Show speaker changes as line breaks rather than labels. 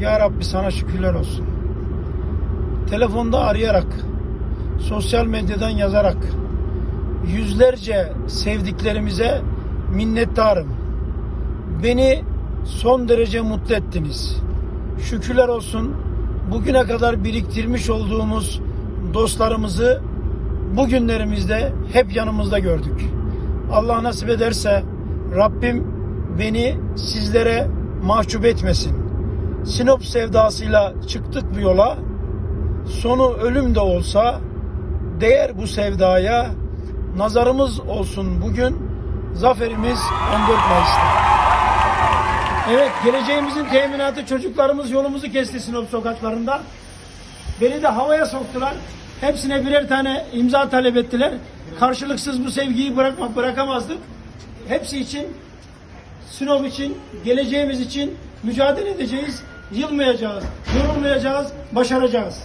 Ya Rabbi sana şükürler olsun. Telefonda arayarak, sosyal medyadan yazarak yüzlerce sevdiklerimize minnettarım. Beni son derece mutlu ettiniz. Şükürler olsun bugüne kadar biriktirmiş olduğumuz dostlarımızı bugünlerimizde hep yanımızda gördük. Allah nasip ederse Rabbim beni sizlere mahcup etmesin. Sinop sevdasıyla çıktık bu yola. Sonu ölüm de olsa değer bu sevdaya. Nazarımız olsun bugün. Zaferimiz 14 Mayıs'ta. Evet geleceğimizin teminatı çocuklarımız yolumuzu kesti Sinop sokaklarında. Beni de havaya soktular. Hepsine birer tane imza talep ettiler. Karşılıksız bu sevgiyi bırakmak bırakamazdık. Hepsi için Sinop için, geleceğimiz için mücadele edeceğiz. Yılmayacağız, yorulmayacağız, başaracağız.